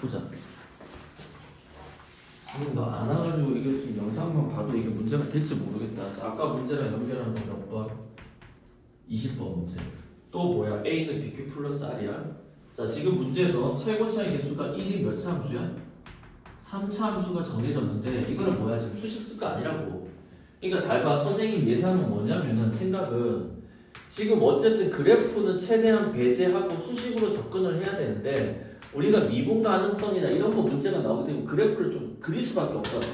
보자. 지금 너 안 와가지고 이게 지금 영상만 봐도 이게 문제가 될지 모르겠다. 자, 아까 문제랑 연결하는 거몇 번? 20번 문제. 또 뭐야? A는 BQ 플러스 R이야. 자, 지금 문제에서 최고 차의 개수가 1인 몇 차 함수야? 3차 함수가 정해졌는데 이거는 뭐야? 지금 수식 쓸거 아니라고. 그러니까 잘 봐. 선생님 예상은 뭐냐면은 생각은 지금 어쨌든 그래프는 최대한 배제하고 수식으로 접근을 해야 되는데 우리가 미분 가능성이나 이런 거 문제가 나오게 되면 그래프를 좀 그릴 수밖에 없잖아.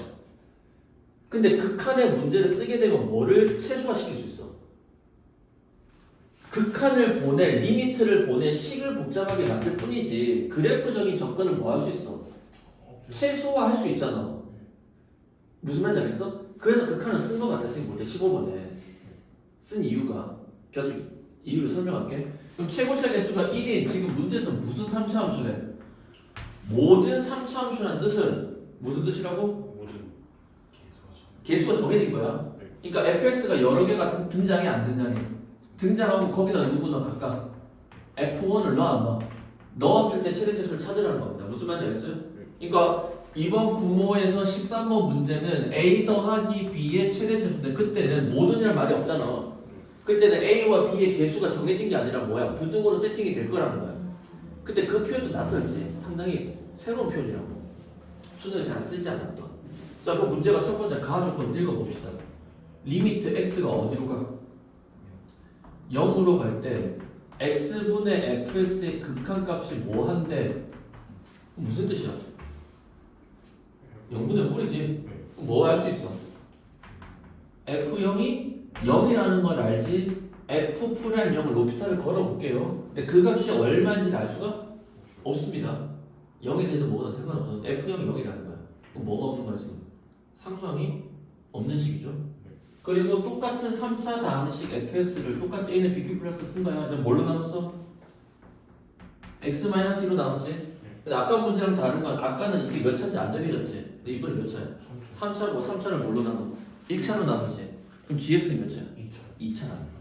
근데 극한의 문제를 쓰게 되면 뭐를 최소화시킬 수 있어? 극한을 보낼 리미트를 보낸 식을 복잡하게 만들 뿐이지 그래프적인 접근을 뭐 할 수 있어? 최소화할 수 있잖아. 무슨 말인지 알겠어? 그래서 극한을 쓴 것 같아 선생님 볼때 15번에 쓴 이유가 계속 이유를 설명할게. 그럼 최고차 개수가 1인 지금 문제에서 무슨 3차 함수래? 모든 3차 함수라는 뜻은 무슨 뜻이라고? 모든 개수가 정 정해진 거야. 그러니까 fx가 여러 개가 등장해 안 등장해? 등장하고 거기다 누구 넣어 각각 f1을 넣어 안 넣어? 넣었을 때 최대 최수를 찾으라는 겁니다. 무슨 말인지 알겠어요? 그러니까 이번 구모에서 13번 문제는 a 더하기 b의 최대 최수인데 그때는 모든이란 말이 없잖아. 그때는 a와 b의 개수가 정해진 게 아니라 뭐야? 부등으로 세팅이 될 거라는 거야. 그때 그 표현도 낯설지. 상당히 새로운 표현이라고. 수능에 잘 쓰지 않았던. 자, 그 문제가 첫 번째 가하 조건 읽어봅시다. 리미트 x가 어디로 가? 0으로 갈 때 x분의 fx의 극한값이 뭐 한데 무슨 뜻이야? 0분의 꼴이지. 뭐 할 수 있어? f0이 0이라는 걸 알지 f 풀한 0을 로피탈을 걸어볼게요. 근데 그 값이 얼마인지 알 수가 없습니다. 0이 되든 뭐든 상관없어. f0이 0이라는 거야. 그럼 뭐가 없는 거야 지금? 상수항이 없는 식이죠. 그리고 똑같은 3차 다음식 fs를 똑같이 a는 bq 플러스 쓴 거야. 이제 뭘로 나눴어? x-1로 나눴지. 근데 아까 문제랑 다른 건 아까는 이게 몇 차인지 안 정해졌지. 근데 이번에 몇 차야? 3차고 3차를 뭘로 나눠? 1차로 나누지. 그럼 gx는 몇 차야? 2차 2차라는 거야.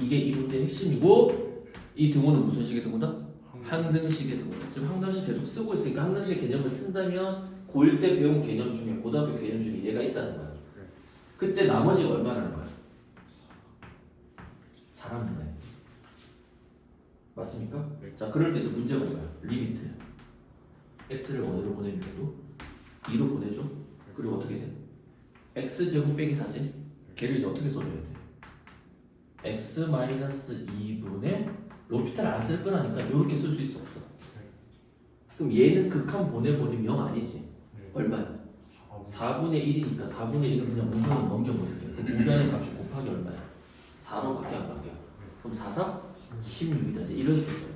이게 이 문제의 핵심이고 이 등호는 무슨 식의 등호다? 항등식의 등호다. 지금 항등식 계속 쓰고 있으니까 항등식 개념을 쓴다면 고1 때 배운 개념 중에 고등학교 개념 중에 얘가 있다는 거야. 그때 나머지가 얼마라는 거야? 4라는 거야. 맞습니까? 네. 자 그럴 때 이제 문제가 뭐야? 리미트. x를 어디로 보내면 도 2로 보내죠. 그리고 어떻게 돼? x 제곱 빼기 4지? 걔를 이제 어떻게 써줘야 돼? X 마이너스 2분의 로피탈 안 쓸 거라니까 이렇게 쓸 수 있어 없어? 그럼 얘는 극한 보내버리면 0 아니지? 얼마야? 4분의 1이니까 4분의 1은 그냥 우변을 넘겨버릴게 그럼 우변의 값이 곱하기 얼마야? 4로 밖에 안 바뀌어 그럼 4, 4? 16이다 이제 수 있어요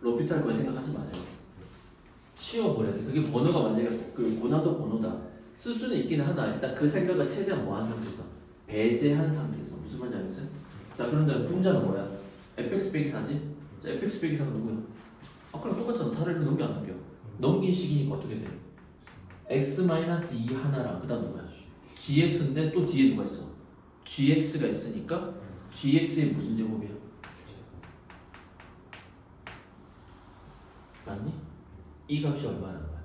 로피탈 그거 생각하지 마세요 치워버려야 돼 그게 번호가 만약에 그 고난도 번호다 쓸 수는 있기는 하나 일단 그 생각을 최대한 뭐한 상태에서 배제한 상태에서 무슨 말인지 알겠어요? 자 그런데 분자는 뭐야? fx 빼기 4지? 자 fx 빼기 4가 누구야? 아까랑 똑같잖아 4를 넘겨 안 넘겨? 넘긴 식이니까 어떻게 돼? x 마이너스 2 하나랑 그 다음 누구야? gx인데 또 뒤에 누가 있어? gx가 있으니까 gx의 무슨 제곱이야? 맞니? 이 값이 얼마라는 거야?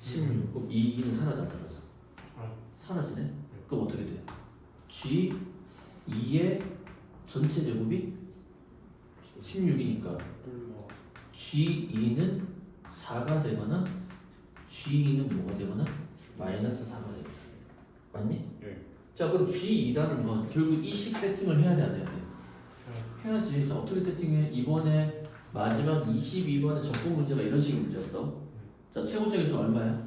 16 그럼 2는 사라져 안 사라져? 사라지네? 그럼 어떻게 돼? g 2의 전체 제곱이 16이니까 g2는 4가 되거나 g2는 뭐가 되거나 마이너스 4가 되거나 맞니? 네. 자 그럼 g2라는 건 결국 이 식 세팅을 해야 돼 안 해야 돼? 해야지 자 어떻게 세팅해? 이번에 마지막 22번의 적분 문제가 이런 식의 문제였어 자 계수 얼마야?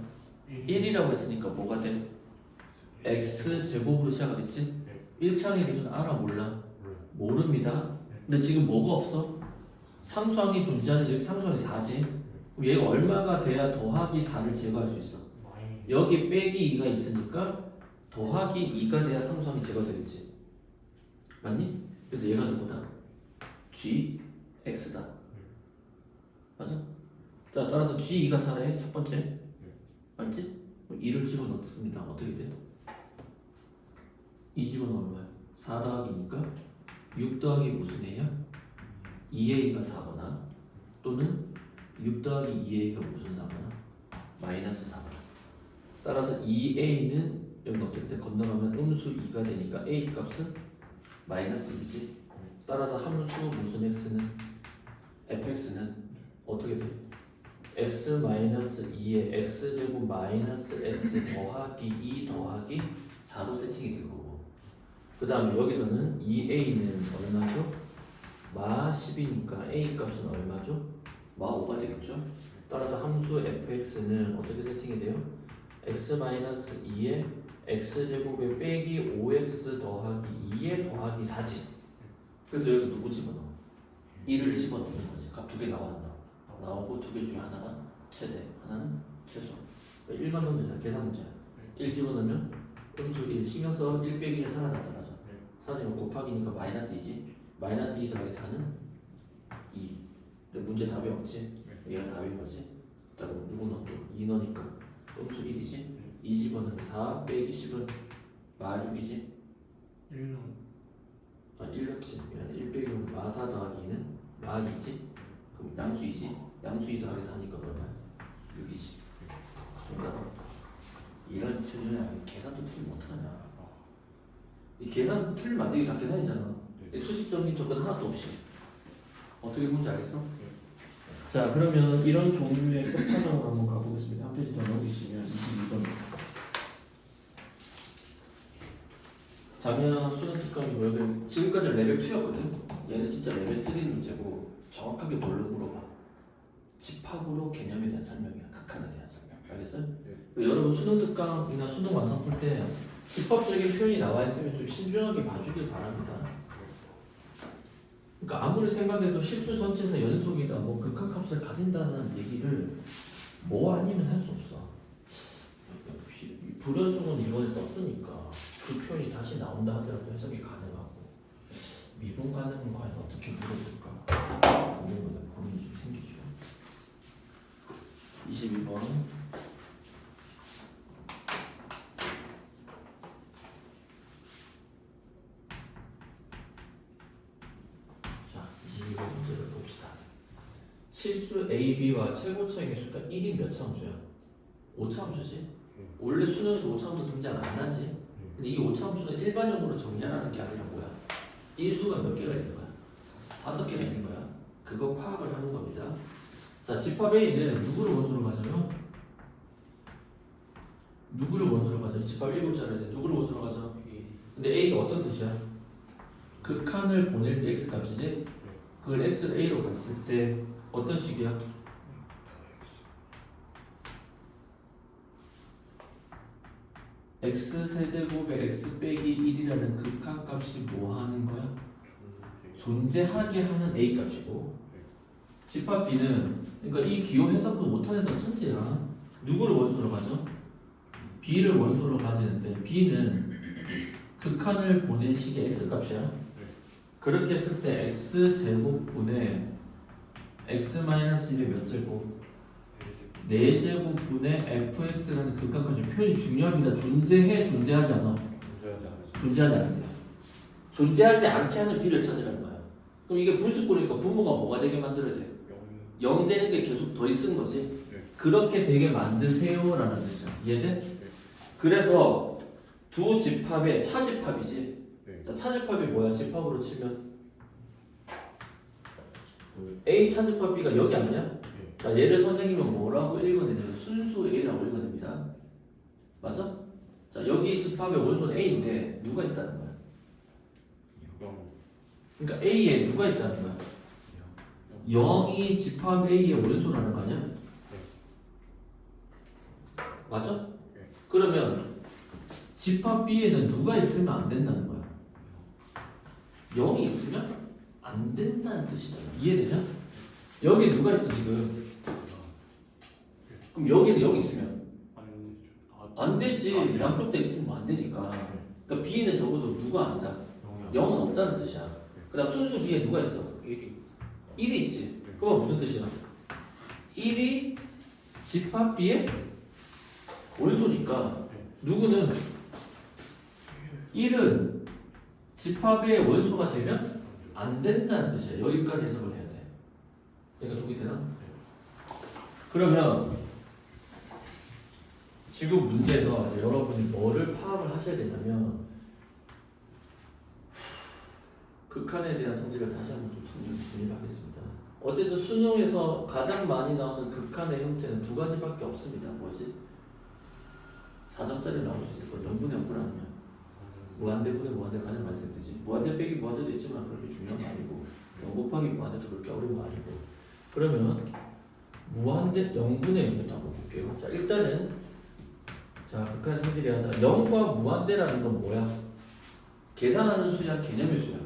1 이라고 했으니까 뭐가 돼? x 제곱으로 시작하겠지? 1창의 기준 알아 몰라? 모릅니다 근데 지금 뭐가 없어? 상수항이 존재하는지 여기 상수항이 4지 그럼 얘가 얼마가 돼야 더하기 4를 제거할 수 있어? 여기 빼기 2가 있으니까 더하기 2가 돼야 상수항이 제거되겠지 맞니? 그래서 얘가 누구다? g, x다 맞아? 자 따라서 g2가 4래 첫 번째 맞지? 그럼 2를 집어넣습니다 어떻게 돼? 2 집어넣으면 뭐야? 4 더하기니까 6 더하기 무슨 애야? 2a가 4거나 또는 6 더하기 2a가 무슨 4번아? 마이너스 4번 따라서 2a는 여기 어떻게 돼? 건너가면 음수 2가 되니까 a 값은 마이너스 2지 따라서 함수 무슨 x는 fx는 어떻게 돼? x 마이너스 2에 x제곱 마이너스 x 더하기 2 더하기 4로 세팅이 될 거고 그 다음에 여기서는 2a는 얼마죠? 마 10이니까 a 값은 얼마죠? 마 5가 되겠죠? 따라서 함수 fx는 어떻게 세팅이 돼요? x 마이너스 2에 x제곱에 빼기 5x 더하기 2에 더하기 4지 그래서 여기서 누구 집어넣어? 1을 집어넣는 거지 값 두 개 나왔나? 나오고 두 개 중에 하나가 최대 하나는 최소 1만 넣으면 되잖아 계산 문제야 1 집어넣으면 음수 1 신경 써1 빼기 1 사라져 사라져 사라지면 곱하기니까 마이너스 2지. 마이너스 2 더하기 4는 2 근데 문제 답이 없지? 얘가 답인 거지? 자 그럼 누구 넣고 2 넣으니까. 음수 1이지? 2 집어넣으면 4 빼기 10은 마 6이지? 1은 아, 1 넣지. 1 빼기 1은 마4 더하기 2는 마 2지? 그럼 양수 2지? 양수 2 더하기 4니까 얼마야? 6이지. 정답은 이런 천연야 계산도 틀리면 어떡하냐 이 계산 돼. 이게 다 계산이잖아. 이 수식적인 접근 하나도 없이. 어떻게 보는지 알겠어? 자 그러면 이런 종류의 끝판왕을 한번 가보겠습니다. 한 페이지 더 넘기시면 22번. 자면 수능 특강이고 여기 지금까지 레벨 2였거든? 얘는 진짜 레벨 3 문제고 정확하게 뭘로 물어봐? 집합으로 개념에 대한 설명이야. 극한에 대한 설명. 알겠어요? 그 여러분 수능 특강이나 수능 완성 풀때 집합적인 표현이 나와 있으면 좀 신중하게 봐주길 바랍니다. 그러니까 아무리 생각해도 실수 전체에서 연속이다 뭐 극한값을 가진다는 얘기를 뭐 아니면 할 수 없어. 불연속은 이번에 썼으니까 그 표현이 다시 나온다 하더라도 해석이 가능하고 미분 가능은 과연 어떻게 물어볼까? 이런 거에 고민이 좀 생기죠. 22번 자 22번 문제를 봅시다 실수 AB와 최고차의 수가 1인 몇 참수야? 5참수지 원래 수능에서 5참수 등장 안 하지 근데 이 5참수는 일반적으로 정리하라는 게 아니라 뭐야? 이 수가 몇 개가 있는 거야? 다섯 개가 있는 거야. 그거 파악을 하는 겁니다. 자, 집합 A는 누구를 원소로 가져요? 누구를 원소로 가져? 집합 7자리인데 누구를 원소로 가져? 근데 A가 어떤 뜻이야? 극한을 보낼 때 X 값이지? 그걸 X를 A로 갔을 때 어떤 식이야? x 세제곱에 x 빼기 1이라는 극한값이 뭐 하는 거야? 존재하게 하는 a 값이고 집합 b는 그러니까 이 기호 해석도 못하는 애들 천재야 누구를 원소로 가죠? b를 원소로 가지는데 b는 극한을 보낸 식의 x 값이야 그렇게 했을 때 x 제곱분의 x 마이너스 1의 몇 제곱 4제곱분의 fx라는 극한값이 표현이 중요합니다 존재해 존재하지 않아 문제하지 않으시 존재하지 않는데 존재하지 않게 하는 비를 찾으라는 거야. 그럼 이게 불수꼴이니까 부모가 뭐가 되게 만들어야 돼? 0 되는 게 계속 더 있는 거지. 네. 그렇게 되게 만드세요라는 뜻이야. 이해돼? 그래서 두 집합의 차집합이지. 네. 자, 차집합이 뭐야? 집합으로 치면 A 차집합 B가 여기 아니야? 자, 얘를 선생님은 뭐라고 읽어내냐면 순수 A라고 읽어냅니다. 맞아? 자, 여기 집합의 원소는 A인데 누가 있다는 거야? 0 그러니까 A에 누가 있다는 거야? 0이 집합 A의 원소라는 거 아니야? 맞아? 네. 그러면 집합 B에는 누가 있으면 안 된다는 거야? 0이 있으면 안 된다는 뜻이잖아. 이해되냐? 여기 누가 있어 지금? 그럼 여기는 0 있으면 안 되지. 아, 네. 양쪽 다 있으면 안 되니까. 그러니까 B는 적어도 누가 아니다. 0은 없다는 뜻이야. 그 다음 순수 B에 누가 있어? 1이 1이 있지. 그건 무슨 뜻이야? 1이 집합 B의 원소니까 누구는 1은 집합의 원소가 되면 안 된다는 뜻이야. 여기까지 해석을 해야 돼. 얘가 동의되나? 그러면 지금 문제에서 이제 여러분이 뭐를 파악을 하셔야 되냐면 극한에 대한 성질을 다시 한번 좀 설명- 정리하겠습니다. 어쨌든 수능에서 가장 많이 나오는 극한의 형태는 두 가지밖에 없습니다. 뭐지? 4점짜리 나올 수 있을 거예요. 0분의 0분 아니면 무한대분의 무한대 가장 많이 생기지. 무한대 빼기 무한대도 있지만 그렇게 중요한 거 아니고 0 곱하기 무한대도 그렇게 어려운 거 아니고 그러면 무한대 0분의 0부터 한번 볼게요. 자 일단은 자 극한의 성질이 하자 0과 무한대라는 건 뭐야? 계산하는 수야 개념의 수야.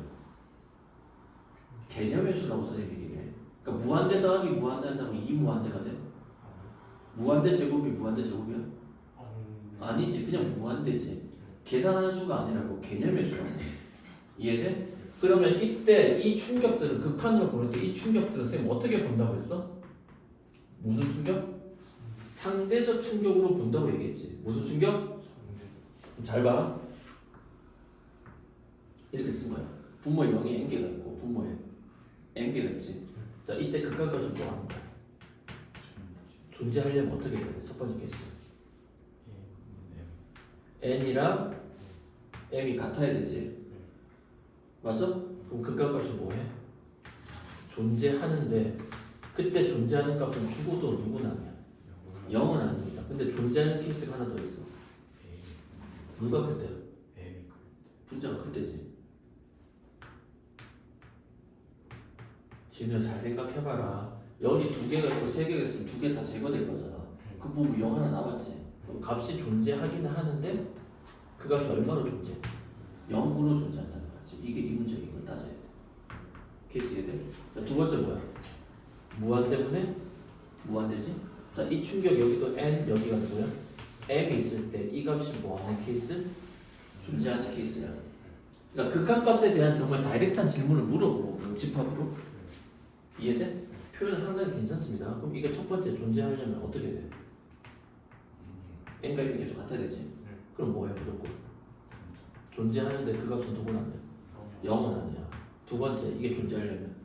개념의 수라고 선생님이 얘기해. 그러니까 무한대 더하기 무한대 한다고 2무한대가 돼? 무한대 제곱이 무한대 제곱이야? 아니지 그냥 무한대지 계산하는 수가 아니라고 개념의 수라고 이해돼? 그러면 이때 이 충격들은 극한으로 보낼 때이 충격들은 쌤 어떻게 본다고 했어? 무슨 충격? 상대적 충격으로 본다고 얘기했지 무슨 충격? 잘 봐. 이렇게 쓴 거야. 분모에 0이 n개가 있고 분모에 n개가 있지. 자 이때 극한값을 뭐 하는 거야? 존재하려면 어떻게 해야 돼? 첫 번째 케이스. n이랑 m이 같아야 되지. 맞아? 그럼 극한값이 뭐해? 존재하는데 그때 존재하는 값은 죽어도 누구는 아니야. 0은 아닙니다. 근데 존재하는 케이스가 하나 더 있어. 누가 그때야? 분자가 클 때지. 지금 잘 생각해봐라. 여기 두 개가 있고 세 개가 있으면 두 개 다 제거될 거잖아. 그 부분 0 하나 남았지. 그럼 값이 존재하기는 하는데 그 값이 얼마로 존재? 0으로 존재한다는 거지. 이게 이 문제 이걸 따져야 돼. 케이스 이해돼? 자, 두 번째 뭐야? 무한대분의 무한대지? 자, 이 충격 여기도 n 여기가 누구야? m이 있을 때 이 값이 뭐하는 케이스? 존재하는 케이스야. 그러니까 극한값에 대한 정말 다이렉트한 질문을 물어보고 집합으로 이해돼? 표현 상당히 괜찮습니다. 그럼 이게 첫 번째 존재하려면 어떻게 돼? n과 1이 계속 같아야 되지. 그럼 뭐야 무조건? 존재하는데 그 값은 누구는 아니야? 0은 아니야. 두 번째 이게 존재하려면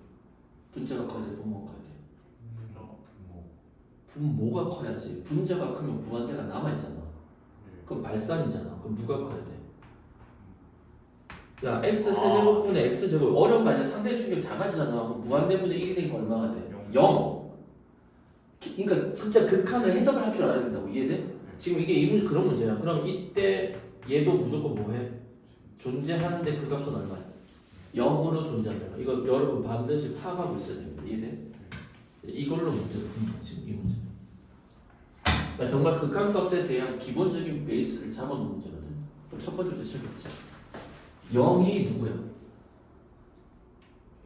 분자가 커야 돼, 분모가 커야 돼. 분모가 커야지. 분자가 크면 무한대가 남아 있잖아. 그럼 발산이잖아. 그럼 누가 커야 돼? 야 x 세제곱분의 x 제곱 어려운 거 아니야? 상대 충격 작아지잖아. 그럼 무한대분의 1이 되니까 얼마가 돼? 0. 그러니까 진짜 극한을 해석을 할 줄 알아야 된다고 이해돼? 지금 이게 이 문, 그런 문제야. 그럼 이때 얘도 무조건 뭐해? 존재하는데 그 값은 얼마야? 0으로 존재한다. 이거 여러분 반드시 파악하고 있어야 됩니다. 이해돼? 이걸로 문제를 푸는 지금 이 문제. 그러니까 정말 극한값에 대한 기본적인 베이스를 잡아놓은 문제거든. 그럼 첫 번째부터 시작해보자. 0이 누구야?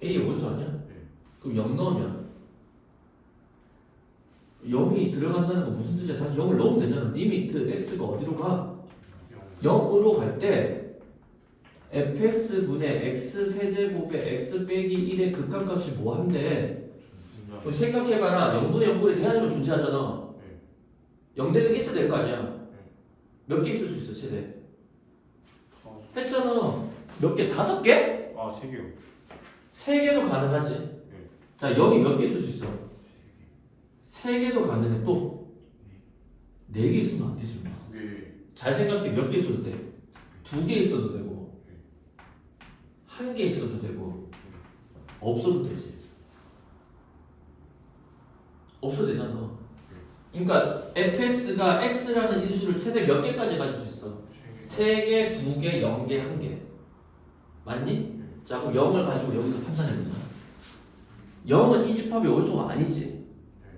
A 원수 아니야? 그럼 0 넣으면 0이 들어간다는 거 무슨 뜻이야? 다시 0을 넣으면 되잖아. 리미트 x가 어디로 가? 0으로 갈 때 fx분의 x 세제곱의 x 빼기 1의 극한값이 뭐 한대? 그럼 생각해봐라. 0분의 0분의 대하지만 존재하잖아. 0대는 있어야 될 거 아니야. 몇 개 있을 수 있어 최대? 했잖아. 몇 개? 다섯 개? 아, 세 개요. 세 개도 가능하지. 자, 0이 몇 개 있을 수 있어? 세 개도 가능해. 또네개 있으면 안 되지. 뭐. 두 개. 잘 생각해. 몇 개 있어도 돼? 두 개 있어도 되고 한 개 있어도 되고 없어도 되지. 없어도 되잖아. 그러니까 fx가 x라는 인수를 최대 몇 개까지 가질 수 있어? 세 개, 두 개, 영 개, 한 개. 맞니? 자, 그럼 0을 가지고 여기서 판단해 보자. 0은 이 집합의 원소가 아니지.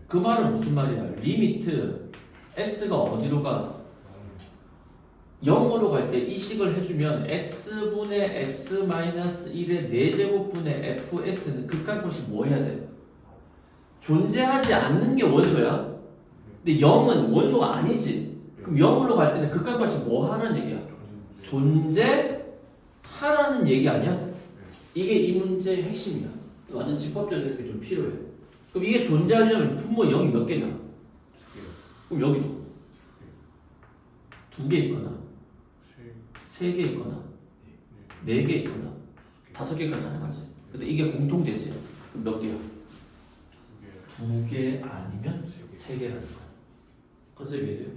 그 말은 무슨 말이야? 리미트 x가 어디로 가? 0으로 갈 때 이 식을 해주면 x분의 x 마이너스 1의 4제곱분의 fx는 극한값이 뭐 해야 돼? 존재하지 않는 게 원소야. 근데 0은 원소가 아니지. 그럼 0으로 갈 때는 극한값이 뭐 하라는 얘기야? 존재하라는 얘기 아니야? 이게 이 문제의 핵심이야. 완전 집합적인 해석이 좀 필요해. 그럼 이게 존재하려면 분모 0이 몇 개냐? 그럼 여기도 두 개 있거나 세세개 있거나 네개 있거나 다섯 개가 가능하지. 근데 이게 공통되지. 몇 개야? 두 개 아니면 세세 개라는 거야. 컨셉 이해돼요?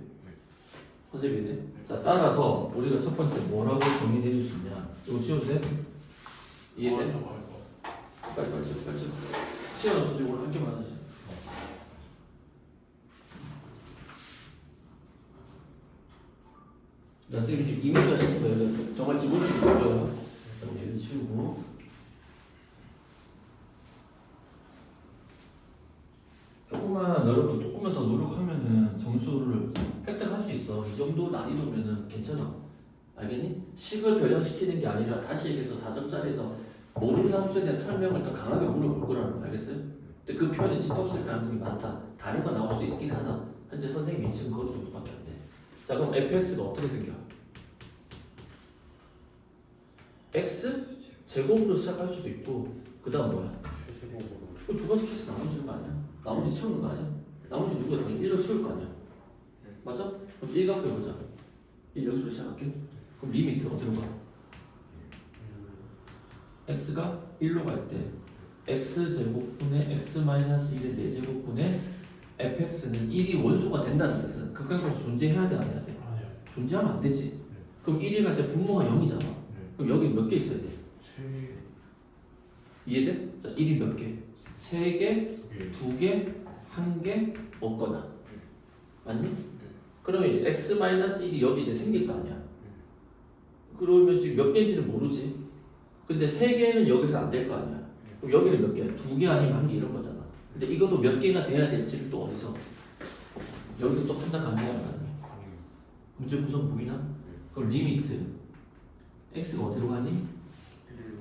컨셉 이해돼? 자 따라서 우리가 첫 번째 뭐라고 정의해 줄 수 있냐? 이거 지워도 돼? 이해돼? 알고. 빨리 빨리 지워 빨리 지워. 시간 없어 지금 오늘 학교만 하 자. 야 선생님이 지금 이미지가 시킨 거예요. 정말 기본적인 거죠. 얘를 치우고. 조금만 여러분 조금만 더 노력하면은 점수를 획득할 수 있어. 이 정도 난이도면은 괜찮아. 알겠니? 식을 변형시키는 게 아니라 다시 얘기해서 4점짜리에서 모르는 함수에 대한 설명을 더 강하게 물어볼 거라는 거 알겠어요? 근데 그 표현이 진짜 없을 가능성이 많다. 다른 거 나올 수도 있긴 하나. 현재 선생님 예측은 그것 정도밖에 안 돼. 자 그럼 fx가 어떻게 생겨? X 제곱으로 시작할 수도 있고 그 다음 뭐야? 최수봉으로. 그럼 두 가지 케이스 나눠주는 거 아니야? 나머지 채우는 거 아니야? 나머지 누가 당연히 1로 채울 거 아니야? 맞아? 그럼 1 갖고 해보자 1 여기서 시작할게 그럼 리미트 어디로 가? x가 1로 갈 때 x제곱분의 x 마이너스 1의 4제곱분의 fx는 1이 원소가 된다는 뜻은 극한에서 존재해야 돼 안 해야 돼? 아니야. 존재하면 안 되지 그럼 1이 갈 때 분모가 0이잖아 네. 그럼 여기 몇 개 있어야 돼? 세 이해돼? 자 1이 몇 개? 3개, 두 개. 2개, 1개 없거나. 맞니? 그러면 이제 x 마이너스 1이 여기 이제 생길 거 아니야. 그러면 지금 몇 개인지는 모르지. 근데 3개는 여기서 안 될 거 아니야. 그럼 여기는 몇 개? 두개 아니면 한개 이런 거잖아. 근데 이것도 몇 개가 돼야 될지를 또 어디서? 여기서 또 판단 가능한 거 아니야? 문제 구성 보이나? 그럼 리미트 x가 어디로 가니?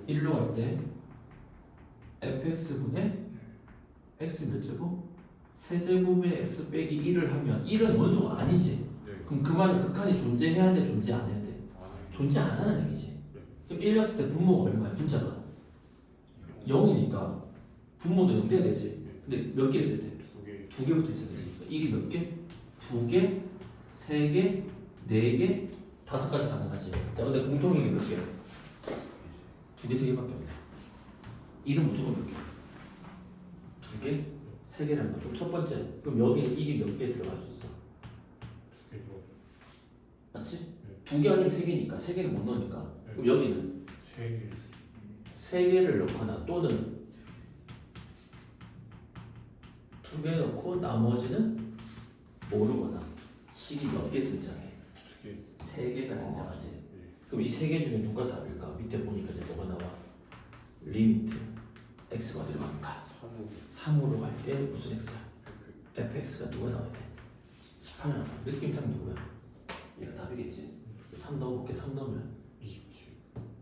1로 갈 때 fx분의 x 몇 제곱? 세제곱의 x 빼기 1을 하면 1은 원소가 아니지 네. 그럼 그 말은 극한이 존재해야 돼 존재 안 해야 돼? 존재 안 하는 얘기지 그럼 1렸을 때 분모가 얼마야 분자가 0이니까 분모도 0 돼야 되지 근데 몇 개 있어야 돼? 두 개. 두 개부터 있어야 되지 1이 몇 개? 두 개? 세 개? 네 개? 다섯 가지 가능하지 자 근데 공통인 게몇 개야? 두 개, 세 개밖에 없네 1은 무조건 몇 개? 두 개? 세 개라는 거죠 첫 번째 그럼 여기에 1이 몇 개 들어갈 수 있어? 두 개. 뭐. 맞지? 두 개 아니면 세 개니까 세 개는 못 넣으니까 그럼 여기는 세 개. 세 개를 넣거나 또는 두 개 넣고 나머지는 모르거나 식이 몇 개 등장해 두 개. 세 개가 등장하지 네. 그럼 이 세 개 중에 누가 답일까? 밑에 보니까 이제 뭐가 나와? 리미트 x가 어디로? 삼호. 3으로 갈 때 무슨 x야? fx가 누가 나와야 돼? 18 나와 느낌상 누구야? 얘가 답이겠지 3 넣어볼게 3 넣으면 이십칠.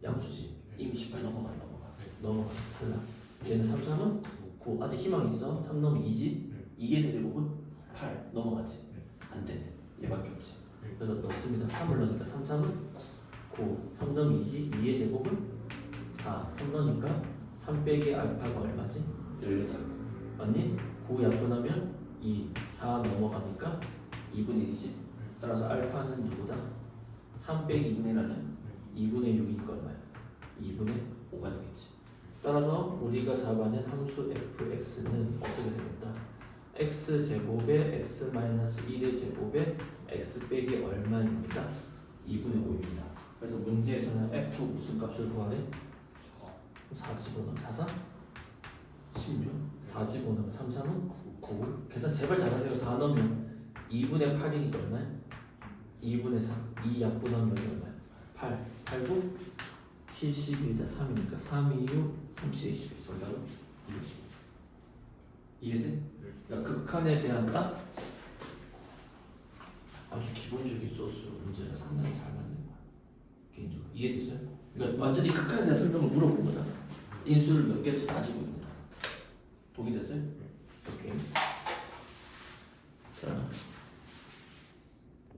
양수지 네. 이미 18 넘어가 넘어가 네. 넘어가 탈락 얘는 3, 3은 9 아직 희망 있어 3 넣으면 2지 네. 2의 세제곱은 8 넘어가지 네. 안 되네 얘밖에 없지 네. 그래서 넣습니다 3을 넣으니까 3, 3은 9 3 넣으면 2지 2의 제곱은 4 3 넣으니까 3 빼기 알파가 얼마지? 18 맞니? 9 약분하면 2 4 넘어가니까 2분의 1이지 따라서 알파는 누구다? 3 빼기 2분의 1하냐? 2분의 6이니까 얼마야? 2분의 5가 되겠지. 따라서 우리가 잡아낸 함수 fx는 어떻게 생겼다? X 제곱에 x 마이너스 1의 제곱에 x 빼기 얼마입니다? 2분의 5입니다. 그래서 문제에서는 f 무슨 값을 구하래? 4 집어넣으면 4, 4? 16 4 집어넣으면 3, 3은 9 계산 제발 잘하세요 4 넣으면 2분의 8이니까 얼마야? 2분의 3 2 약분하면 얼마야? 8 8 9 70이다 3이니까 3, 2, 6 3, 7, 20 정답은 20 이해돼? 그러니까 극한에 대한 딱 아주 기본적인 소스 문제가 상당히 잘 맞는 거야. 개인적으로. 이해됐어요? 그러니까 완전히 극한에 대한 설명을 물어본 거잖아. 인수를 몇 개씩 가지고 있는 동의됐어요? 오케이